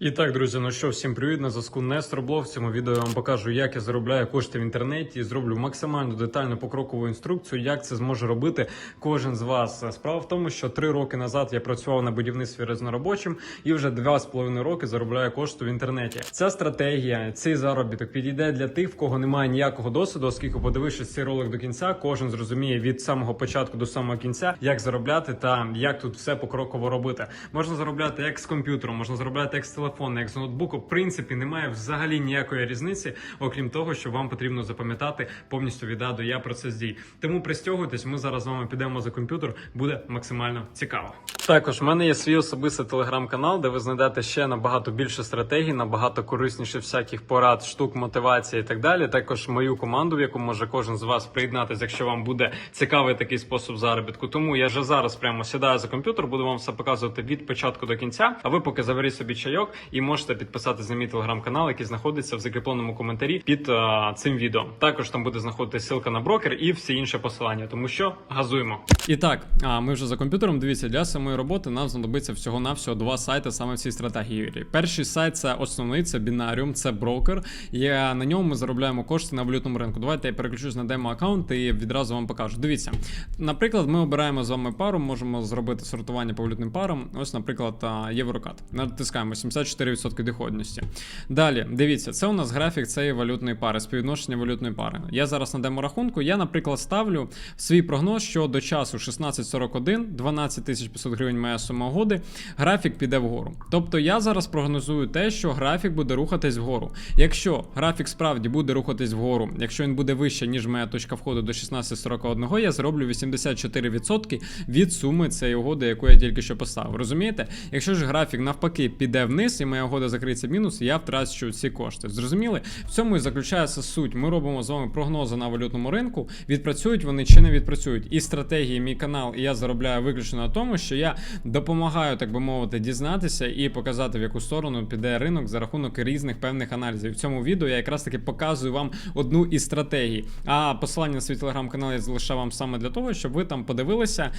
І так, друзі, ну що, всім привіт, на зв'язку Нестор Блог. В цьому відео я вам покажу, як я заробляю кошти в інтернеті і зроблю максимально детальну покрокову інструкцію, як це зможе робити кожен з вас. Справа в тому, що три роки назад я працював на будівництві різноробочим і вже два з половиною роки заробляю кошти в інтернеті. Ця стратегія, цей заробіток підійде для тих, в кого немає ніякого досвіду, оскільки подивившись цей ролик до кінця, кожен зрозуміє від самого початку до самого кінця, як заробляти та як тут все покроково робити. Можна заробляти як з комп'ютером, можна заробляти як з телефону, як з ноутбуку. В принципі, немає взагалі ніякої різниці, окрім того, що вам потрібно запам'ятати повністю від А до Я процес дій. Тому пристягуйтесь, ми зараз з вами підемо за комп'ютер, буде максимально цікаво. Також в мене є свій особистий телеграм-канал, де ви знайдете ще набагато більше стратегій, набагато корисніше всяких порад, штук, мотивації і так далі. Також мою команду, в яку може кожен з вас приєднатися, якщо вам буде цікавий такий спосіб заробітку. Тому я вже зараз прямо сідаю за комп'ютер, буду вам все показувати від початку до кінця. А ви поки заберіть собі чайок і можете підписатися на мій телеграм-канал, який знаходиться в закріпленому коментарі під а, цим відео. Також там буде знаходитися ссылка на брокер і всі інші посилання. Тому що газуємо. І так, а ми вже за комп'ютером. Дивіться, для самої роботи нам знадобиться всього навсього два сайти саме в цій стратегії. Перший сайт це основний, це бінаріум, це брокер. І е, на ньому ми заробляємо кошти на валютному ринку. Давайте я переключусь на демо аккаунт і відразу вам покажу. Дивіться, наприклад, ми обираємо з вами пару, можемо зробити сортування по валютним парам. Ось, наприклад, єврокат. Натискаємо 74% доходності. Далі, дивіться, це у нас графік цієї валютної пари, співвідношення валютної пари. Я зараз на деморахунку. Я, наприклад, ставлю свій прогноз, що до часу 16.41, 12 500 гривень моя сума угоди, графік піде вгору. Тобто я зараз прогнозую те, що графік буде рухатись вгору. Якщо графік справді буде рухатись вгору, якщо він буде вище, ніж моя точка входу до 16.41, я зроблю 84% від суми цієї угоди, яку я тільки що поставив. Розумієте? Якщо ж графік навпаки піде вниз, і моя угода закриється мінус, я втрачу ці кошти. Зрозуміли? В цьому і заключається суть. Ми робимо з вами прогнози на валютному ринку. Відпрацюють вони чи не відпрацюють. І стратегії, мій канал, і я заробляю виключно на тому, що я допомагаю, так би мовити, дізнатися і показати, в яку сторону піде ринок за рахунок різних певних аналізів. В цьому відео я якраз таки показую вам одну із стратегій. А посилання на свій телеграм-канал я залишав вам саме для того, щоб ви там подивилися,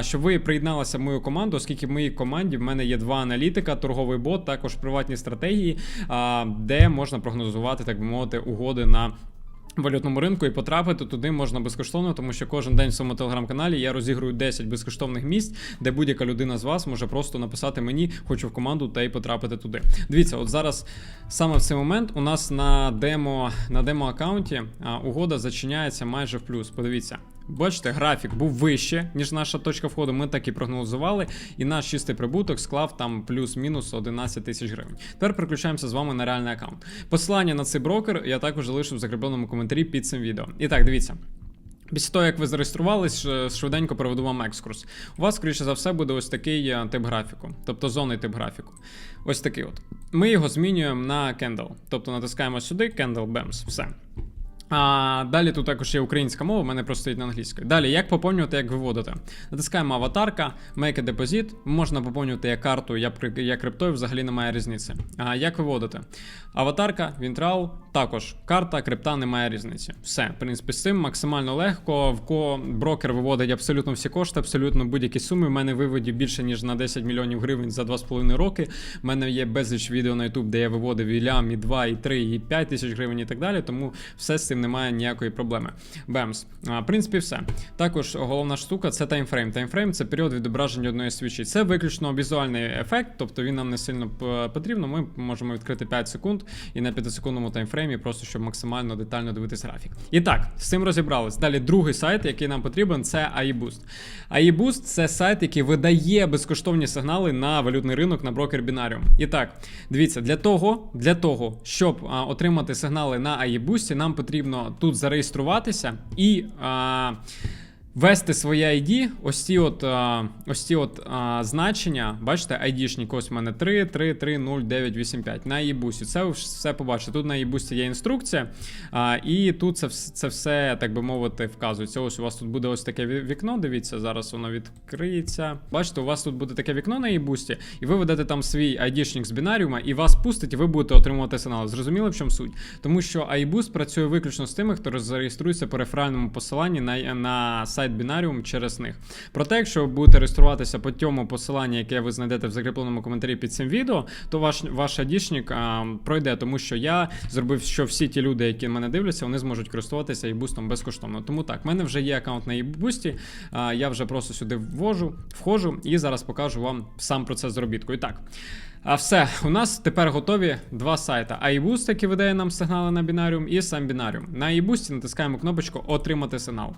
щоб ви приєдналися в мою команду, оскільки в моїй команді в мене є два аналітика, торговий бот, також приватні стратегії, де можна прогнозувати, так би мовити, угоди на. Валютному ринку і потрапити туди можна безкоштовно, тому що кожен день в своєму телеграм-каналі я розігрую 10 безкоштовних місць, де будь-яка людина з вас може просто написати мені, хочу в команду та й потрапити туди. Дивіться, от зараз саме в цей момент у нас на демо на демо аккаунті угода зачиняється майже в плюс. Подивіться. Бачите, графік був вище, ніж наша точка входу. Ми так і прогнозували, і наш чистий прибуток склав там плюс-мінус 11 тисяч гривень. Тепер переключаємося з вами на реальний аккаунт. Посилання на цей брокер я також залишу в закріпленому коментарі під цим відео. І так, дивіться. Після того, як ви зареєструвались, швиденько проведу вам екскурс. У вас, скоріше за все, буде ось такий е, тип графіку, тобто зонний тип графіку. Ось такий от. Ми його змінюємо на Candle. Тобто натискаємо сюди, Candle BEMS, все. А далі тут також є українська мова, в мене просто стоїть на англійській. Далі, як поповнювати, як виводити. Натискаємо аватарка, Make a Deposit. Можна поповнювати як карту, як, криптою, взагалі немає різниці. А як виводити? Аватарка, Вінтрал, також карта, крипта немає різниці. Все, в принципі, з цим максимально легко. В ко брокер виводить абсолютно всі кошти, абсолютно будь-які суми. У мене виводів більше ніж на 10 мільйонів гривень за 2,5 роки. У мене є безліч відео на YouTube, де я виводив і лям, і 2, і 3, і 5 тисяч гривень і так далі. Тому все з цим немає ніякої проблеми. Бемс. В принципі, все. Також головна штука це таймфрейм. Таймфрейм це період відображення одної свічі. Це виключно візуальний ефект, тобто він нам не сильно потрібно. Ми можемо відкрити 5 секунд і на 5-секундному таймфреймі, просто щоб максимально детально дивитись графік. І так, з цим розібрались. Далі другий сайт, який нам потрібен, це AIBoost. AIBoost – це сайт, який видає безкоштовні сигнали на валютний ринок на брокер Binarium. І так, дивіться, для того, для того, щоб отримати сигнали на AIBoost, нам потрібно тут зареєструватися і. А, Ввести своє ID, ось ці от, ось ці от а, значення, бачите, ID-шник, ось в мене 3, 3, 3, 0, 9, 8, 5. На e-бусі. Це ви все побачите. Тут на e-бусі є інструкція, а, і тут це, це все, так би мовити, вказується. Ось у вас тут буде ось таке вікно. Дивіться, зараз воно відкриється. Бачите, у вас тут буде таке вікно на e-бусті, і ви ведете там свій ID-шник з бінаріума, і вас пустить, і ви будете отримувати сигнал. Зрозуміли, в чому суть? Тому що iBoost працює виключно з тими, хто зареєструється по реферальному посиланні на, на сайт сайт Binarium через них. Проте, якщо ви будете реєструватися по цьому посиланні, яке ви знайдете в закріпленому коментарі під цим відео, то ваш ваш адішник а, пройде, тому що я зробив, що всі ті люди, які мене дивляться, вони зможуть користуватися і бустом безкоштовно. Тому так, в мене вже є аккаунт на e-бусті, я вже просто сюди ввожу, входжу і зараз покажу вам сам процес заробітку. І так. А все, у нас тепер готові два сайти: iBoost, який видає нам сигнали на бінаріум, і сам бінаріум. На iBoost натискаємо кнопочку Отримати сигнал.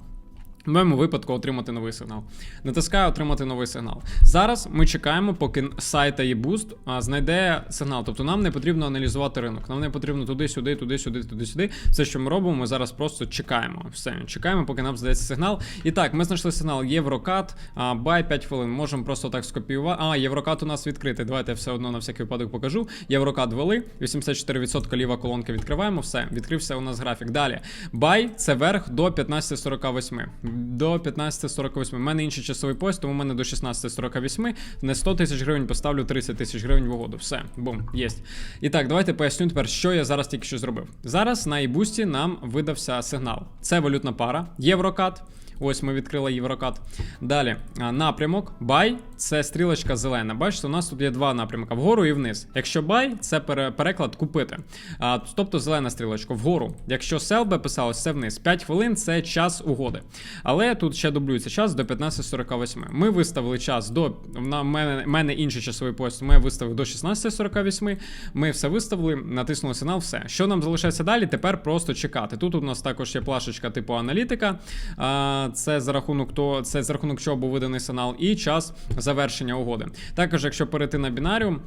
В моєму випадку отримати новий сигнал. Натискаю отримати новий сигнал. Зараз ми чекаємо, поки сайт iBoost а, знайде сигнал. Тобто нам не потрібно аналізувати ринок. Нам не потрібно туди-сюди, туди-сюди, туди-сюди. Все, що ми робимо, ми зараз просто чекаємо. Все, чекаємо, поки нам здається сигнал. І так, ми знайшли сигнал Єврокат, бай 5 хвилин. Можемо просто так скопіювати. А, Єврокат у нас відкритий. Давайте я все одно на всякий випадок покажу. Єврокат ввели, 84% ліва колонка відкриваємо. Все, відкрився у нас графік. Далі. Бай це верх до 15.48. До 15.48. У мене інший часовий пояс, тому в мене до 16.48. Не 100 тисяч гривень поставлю 30 тисяч гривень в угоду. Все, бум, єсть. І так, давайте поясню тепер, що я зараз тільки що зробив. Зараз на ібусті нам видався сигнал. Це валютна пара, Єврокат. Ось ми відкрили Єврокат. Далі напрямок buy – це стрілочка зелена. Бачите, у нас тут є два напрямки: вгору і вниз. Якщо buy – це переклад купити. А, тобто зелена стрілочка вгору. Якщо sell би писалось, це вниз. 5 хвилин це час угоди. Але тут ще дублюється час до 15.48. Ми виставили час до. На мене, мене інший часовий пояс. тому я виставив до 16.48. Ми все виставили, натиснули сигнал, все. Що нам залишається далі? Тепер просто чекати. Тут у нас також є плашечка типу аналітика. А, це за рахунок то, це за рахунок чого був виданий сигнал, і час завершення угоди. Також, якщо перейти на бінаріум.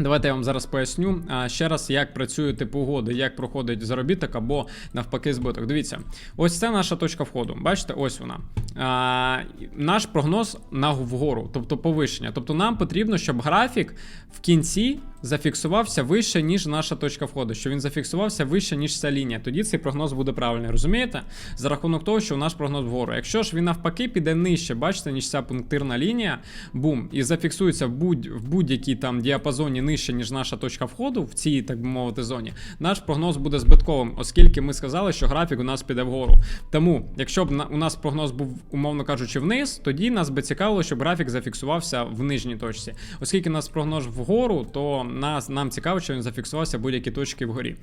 Давайте я вам зараз поясню а, ще раз, як працює типу угоди, як проходить заробіток або навпаки збиток. Дивіться, ось це наша точка входу. Бачите, ось вона. А, наш прогноз на вгору, тобто повищення. Тобто нам потрібно, щоб графік в кінці зафіксувався вище, ніж наша точка входу, що він зафіксувався вище, ніж ця лінія. Тоді цей прогноз буде правильний. Розумієте? За рахунок того, що наш прогноз вгору. Якщо ж він навпаки піде нижче, бачите, ніж ця пунктирна лінія, бум, і зафіксується в будь в будь-якій там діапазоні нижче, ніж наша точка входу, в цій, так би мовити, зоні, наш прогноз буде збитковим, оскільки ми сказали, що графік у нас піде вгору. Тому, якщо б на- у нас прогноз був, умовно кажучи, вниз, тоді нас би цікавило, щоб графік зафіксувався в нижній точці. Оскільки нас прогноз вгору, то нас, нам цікаво, що він зафіксувався будь-які точки вгорі.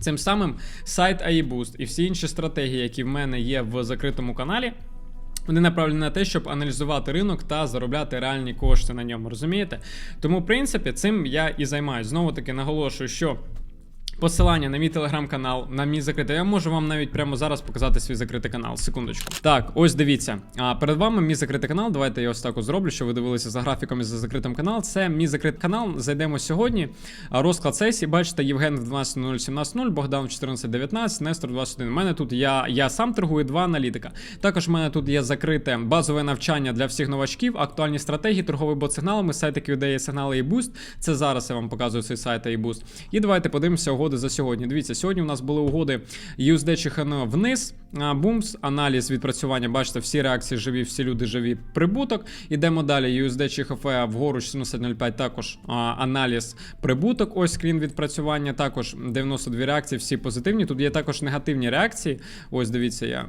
Цим самим сайт iBoost і всі інші стратегії, які в мене є в закритому каналі. Вони направлені на те, щоб аналізувати ринок та заробляти реальні кошти на ньому, розумієте? Тому, в принципі, цим я і займаюся. Знову таки наголошую, що Посилання на мій телеграм-канал, на мій закритий. Я можу вам навіть прямо зараз показати свій закритий канал. Секундочку. Так, ось дивіться. А перед вами мій закритий канал. Давайте я ось так зроблю, що ви дивилися за графіком і за закритим канал. Це мій закритий канал. Зайдемо сьогодні. Розклад сесії, бачите, Євген в 12.017.0, Богдан в 14.19, Нестор 21. У мене тут я, я сам торгую два аналітика. Також в мене тут є закрите базове навчання для всіх новачків, актуальні стратегії, торговий бот сигналами, сайт, який видає сигнали і буст. Це зараз я вам показую цей сайт і буст. І давайте подивимося угоди за сьогодні. Дивіться, сьогодні у нас були угоди USD ЧХН вниз, бумс, аналіз відпрацювання. Бачите, всі реакції живі, всі люди живі. Прибуток. Ідемо далі. USD ЧХФ вгору 14.05 також а, аналіз прибуток. Ось скрін відпрацювання. Також 92 реакції, всі позитивні. Тут є також негативні реакції. Ось дивіться, я.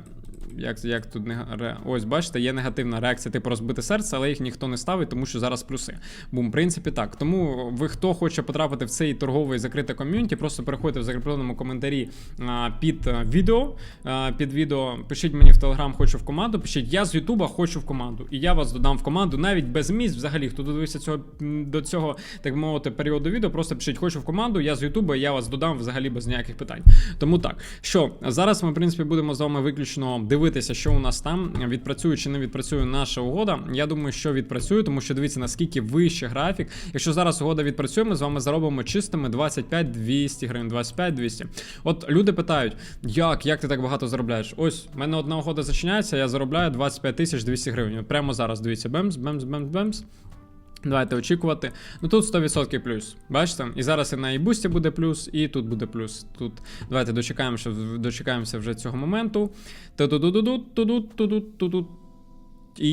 Як, як тут не ось бачите, є негативна реакція, типу розбите серце, але їх ніхто не ставить, тому що зараз плюси. Бум, в принципі, так. Тому ви, хто хоче потрапити в цей торговий закритий ком'юніті, просто переходьте в закріпленому коментарі а, під а, відео. А, під відео пишіть мені в телеграм, хочу в команду. Пишіть, я з Ютуба хочу в команду. І я вас додам в команду навіть без місць. Взагалі, хто додивився цього до цього, так мовити, періоду відео, просто пишіть, хочу в команду, я з Ютуба, я вас додам взагалі без ніяких питань. Тому так, що зараз ми, в принципі, будемо з вами виключно дивитися, що у нас там відпрацює чи не відпрацює наша угода. Я думаю, що відпрацює, тому що дивіться, наскільки вище графік. Якщо зараз угода відпрацює, ми з вами заробимо чистими 25-200 гривень, 25-200. От люди питають, як, як ти так багато заробляєш? Ось, в мене одна угода зачиняється, я заробляю 25 тисяч 200 гривень. Прямо зараз дивіться, бемс, бемс, бемс, бемс. Давайте очікувати. Ну тут 100% плюс. Бачите? І зараз і на ібусті буде плюс, і тут буде плюс. Тут давайте дочекаємося, дочекаємося вже цього моменту. Та-ду-ду-ду-ду-ду-ду-ду-ду-ду-ду. І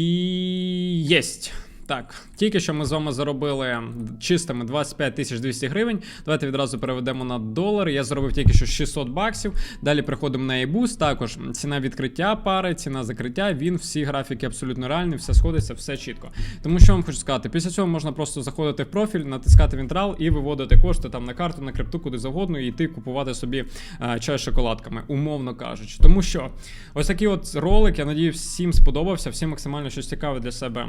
єсть. Так, тільки що ми з вами заробили чистими 25 тисяч 200 гривень. Давайте відразу переведемо на долар. Я заробив тільки що 600 баксів. Далі приходимо на eBoost. Також ціна відкриття пари, ціна закриття. Він всі графіки абсолютно реальні, все сходиться, все чітко. Тому що вам хочу сказати, після цього можна просто заходити в профіль, натискати Вінтрал і виводити кошти там на карту, на крипту, куди завгодно, і йти купувати собі е, чай з шоколадками, умовно кажучи. Тому що ось такий от ролик, я надію, всім сподобався, всім максимально щось цікаве для себе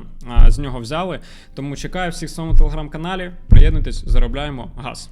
е, з нього взяли. Тому чекаю всіх в своєму телеграм-каналі. Приєднуйтесь, заробляємо газ.